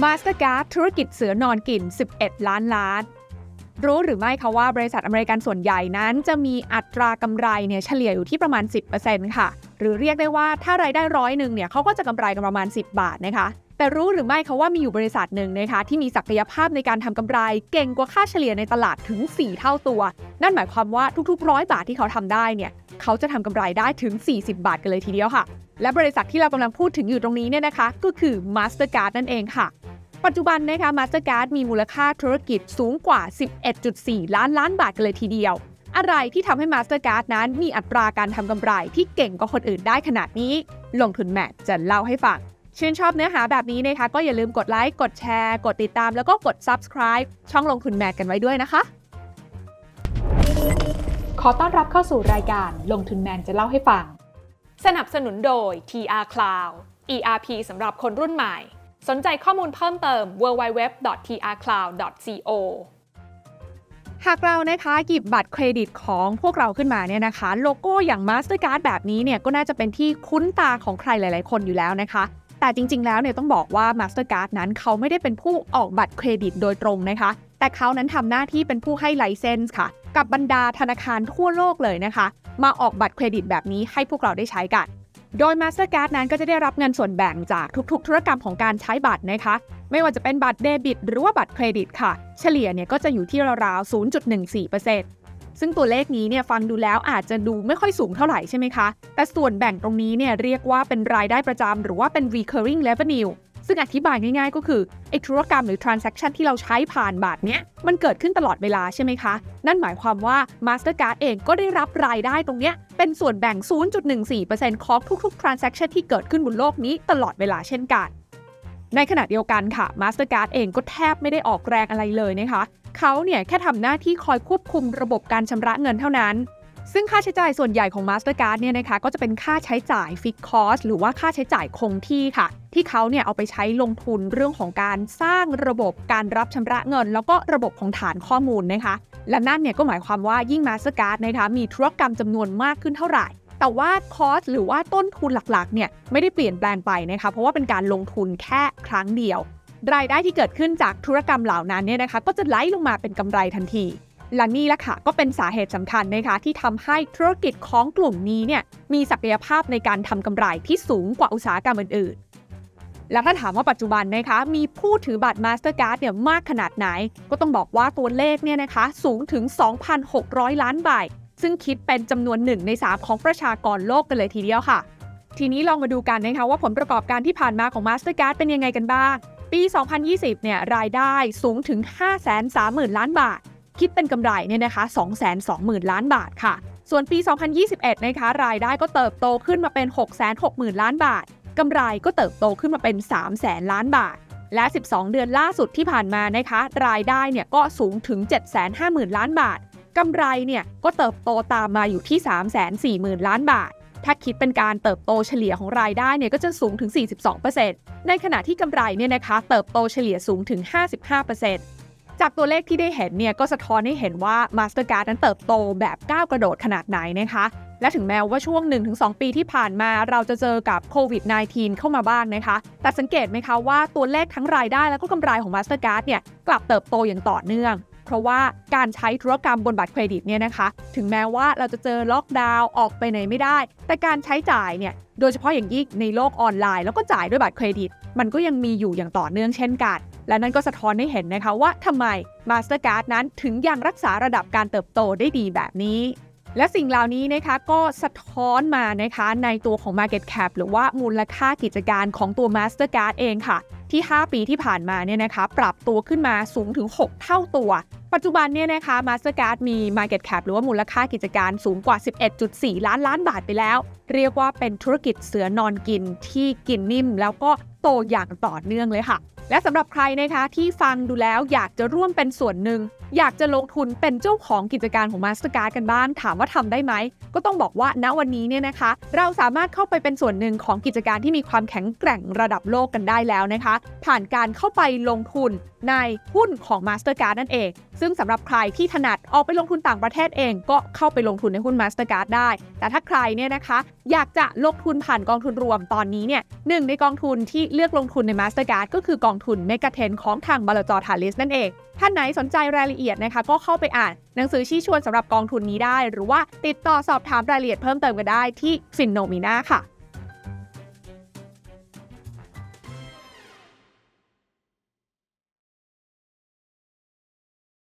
Mastercard ธุรกิจเสือนอนกิน 11 ล้านล้าน รู้หรือไม่คะว่าบริษัทอเมริกันส่วนใหญ่นั้นจะมีอัตรากำไรเนี่ยเฉลี่ยอยู่ที่ประมาณ 10%ค่ะ หรือเรียกได้ว่าถ้ารายได้ร้อยหนึ่งเนี่ยเขาก็จะกำไรกันประมาณ 10 บาทนะคะแต่รู้หรือไม่คะว่ามีอยู่บริษัทหนึ่งนะคะที่มีศักยภาพในการทำกำไร เก่งกว่าค่าเฉลี่ยในตลาดถึง 4 เท่าตัว นั่นหมายความว่าทุกๆร้อยบาทที่เขาทำได้เนี่ยเขาจะทำกำไรได้ถึง 40 บาทกันเลยทีเดียวค่ะ และบริษัทที่เรากำลังพูดถึงอยู่ตรงนี้เนี่ยนะคะ ก็คือ Mastercard นั่นเองค่ะ ปัจจุบันนะคะ Mastercard มีมูลค่าธุรกิจสูงกว่า 11.4 ล้านล้านบาทกันเลยทีเดียว อะไรที่ทำให้ Mastercard นั้นมีอัตราการทำกำไรที่เก่งกว่าคนอื่นได้ขนาดนี้ ลงทุนแมทจะเล่าให้ฟังชื่นชอบเนื้อหาแบบนี้นะคะ ก็อย่าลืมกดไลค์ กดแชร์ กดติดตามแล้วก็กด subscribe ช่องลงทุนแมทกันไว้ด้วยนะคะ ขอต้อนรับเข้าสู่รายการลงทุนแมนจะเล่าให้ฟัง สนับสนุนโดย TR Cloud ERP สำหรับคนรุ่นใหม่ สนใจข้อมูลเพิ่มเติม www.trcloud.co หากเรานะคะหยิบบัตรเครดิตของพวกเราขึ้นมาเนี่ยนะคะ โลโก้อย่าง Mastercard แบบนี้เนี่ยก็น่าจะเป็นที่คุ้นตาของใครหลาย ๆ คนอยู่แล้วนะคะ แต่จริง ๆ แล้วเนี่ยต้องบอกว่า Mastercard นั้นเขาไม่ได้เป็นผู้ออกบัตรเครดิตโดยตรงนะคะ แต่เขานั้นทำหน้าที่เป็นผู้ให้ไลเซนส์ค่ะ กับบรรดาธนาคารทั่วโลกเลยนะคะ มาออกบัตรเครดิตแบบนี้ให้พวกเราได้ใช้กัน โดย Mastercard นั้นก็จะได้รับเงินส่วนแบ่งจากทุกๆ ธุรกรรมของการใช้บัตรนะคะ ไม่ว่าจะเป็นบัตรเดบิต หรือว่าบัตรเครดิตค่ะ เฉลี่ยเนี่ยก็จะอยู่ที่ราวๆ 0.14%ซึ่งตัวเลขนี้เนี่ยฟังดูแล้วอาจจะดูไม่ค่อยสูงเท่าไหร่ใช่ไหมคะ แต่ส่วนแบ่งตรงนี้เนี่ยเรียกว่าเป็นรายได้ประจำหรือว่าเป็น recurring revenue ซึ่งอธิบายง่ายๆ ก็คือไอ้ธุรกรรมหรือ transaction ที่เราใช้ผ่านบัตรเนี้ยมันเกิดขึ้นตลอดเวลาใช่ไหมคะ นั่นหมายความว่า Mastercard เองก็ได้รับรายได้ตรงเนี้ยเป็นส่วนแบ่ง 0.14%ของทุกๆ transaction ที่เกิดขึ้นบนโลกนี้ตลอดเวลาเช่นกัน ในขณะเดียวกันค่ะ Mastercard เองก็แทบไม่ได้ออกแรงอะไรเลยนะคะ เขาเนี่ยแค่ทำหน้าที่คอยควบคุมระบบการชำระเงินเท่านั้น ซึ่งค่าใช้จ่ายส่วนใหญ่ของ Mastercard เนี่ยนะคะก็จะเป็นค่าใช้จ่าย Fix Cost หรือว่าค่าใช้จ่ายคงที่ค่ะ ที่เขาเนี่ยเอาไปใช้ลงทุนเรื่องของการสร้างระบบการรับชำระเงิน แล้วก็ระบบของฐานข้อมูลนะคะ และนั่นเนี่ยก็หมายความว่ายิ่ง Mastercard นะคะมีธุรกรรมจำนวนมากขึ้นเท่าไหร่แต่ว่าคอสหรือว่าต้นทุนหลักๆเนี่ยไม่ได้เปลี่ยนแปลงไปนะคะเพราะว่าเป็นการลงทุนแค่ครั้งเดียว รายได้ที่เกิดขึ้นจากธุรกรรมเหล่านั้นเนี่ยนะคะก็จะไหลลงมาเป็นกำไรทันที และนี่แหละค่ะ ก็เป็นสาเหตุสำคัญนะคะที่ทำให้ธุรกิจของกลุ่มนี้เนี่ยมีศักยภาพในการทำกำไรที่สูงกว่าอุตสาหกรรมอื่นๆ แล้วถ้าถามว่าปัจจุบันนะคะมีผู้ถือบัตร Mastercard เนี่ยมากขนาดไหน ก็ต้องบอกว่าตัวเลขเนี่ยนะคะสูงถึง 2,600 ล้านใบ ซึ่งคิดเป็นจำนวน1ใน 3 ของประชากรโลกกันเลยทีเดียวค่ะ ทีนี้ลองมาดูกันนะคะว่าผลประกอบการที่ผ่านมาของ Mastercard เป็นยังไงกันบ้าง ปี 2020 เนี่ยรายได้สูงถึง 530,000 ล้านบาท คิดเป็นกำไรเนี่ยนะคะ 220,000 ล้านบาทค่ะ ส่วนปี 2021 นะคะ รายได้ก็เติบโตขึ้นมาเป็น 660,000 ล้านบาท กำไรก็เติบโตขึ้นมาเป็น 300,000 ล้านบาท และ 12 เดือนล่าสุดที่ผ่านมานะคะ รายได้เนี่ยก็สูงถึง 750,000 ล้านบาท กำไรเนี่ยก็เติบโตตามมาอยู่ที่ 340,000 ล้านบาทถ้าคิดเป็นการเติบโตเฉลี่ยของรายได้เนี่ยก็จะสูงถึง 42%ในขณะที่กำไรเนี่ยนะคะเติบโตเฉลี่ยสูงถึง 55% จากตัวเลขที่ได้เห็นเนี่ยก็สะท้อนให้เห็นว่า Mastercard นั้นเติบโตแบบก้าวกระโดดขนาดไหนนะคะ และถึงแม้ว่าช่วง 1-2 ปีที่ผ่านมาเราจะเจอกับโควิด -19 เข้ามาบ้างนะคะ แต่สังเกตไหมคะว่าตัวเลขทั้งรายได้แล้วก็กำไรของ Mastercard เนี่ยกลับเติบโตอย่างต่อเนื่อง เพราะว่าการใช้ธุรกรรมบนบัตรเครดิตเนี่ยนะคะ ถึงแม้ว่าเราจะเจอล็อกดาวน์ออกไปไหนไม่ได้ แต่การใช้จ่ายเนี่ย โดยเฉพาะอย่างยิ่งในโลกออนไลน์แล้วก็จ่ายด้วยบัตรเครดิต มันก็ยังมีอยู่อย่างต่อเนื่องเช่นกัน และนั่นก็สะท้อนให้เห็นนะคะว่าทำไม Mastercard นั้นถึงยังรักษาระดับการเติบโตได้ดีแบบนี้และสิ่งเหล่านี้นะคะก็สะท้อนมานะคะในตัวของ Market Cap หรือว่ามูลค่ากิจการของตัว Mastercard เองค่ะ ที่ 5 ปีที่ผ่านมาเนี่ยนะคะปรับตัวขึ้นมาสูงถึง 6 เท่าตัว ปัจจุบันเนี่ยนะคะ Mastercard มี Market Cap หรือว่ามูลค่ากิจการสูงกว่า 11.4 ล้านล้านบาทไปแล้ว เรียกว่าเป็นธุรกิจเสือนอนกินที่กินนิ่ม แล้วก็โตอย่างต่อเนื่องเลยค่ะ และสำหรับใครนะคะที่ฟังดูแล้วอยากจะร่วมเป็นส่วนหนึ่ง อยากจะลงทุนเป็นเจ้าของกิจการของ Mastercard กันบ้างถามว่าทำได้ไหม ก็ต้องบอกว่าณวันนี้เนี่ยนะคะ เราสามารถเข้าไปเป็นส่วนหนึ่งของกิจการที่มีความแข็งแกร่งระดับโลกกันได้แล้วนะคะ ผ่านการเข้าไปลงทุนในหุ้นของ Mastercard นั่นเอง ซึ่งสำหรับใครที่ถนัดออกไปลงทุนต่างประเทศเองก็เข้าไปลงทุนในหุ้น Mastercard ได้ แต่ถ้าใครเนี่ยนะคะ อยากจะลงทุนผ่านกองทุนรวมตอนนี้เนี่ยหนึ่งในกองทุนที่เลือกลงทุนใน Mastercard ก็คือกองทุน m e g a t e n ของทางบลจทาลิสนั่นเองท่านไหนสนใจรายละเอียดนะคะก็เข้าไปอ่านหนังสือชี้ชวนสำหรับกองทุนนี้ได้ หรือว่าติดต่อสอบถามรายละเอียดเพิ่มเติมกันได้ที่ฟินโนมิน่าค่ะ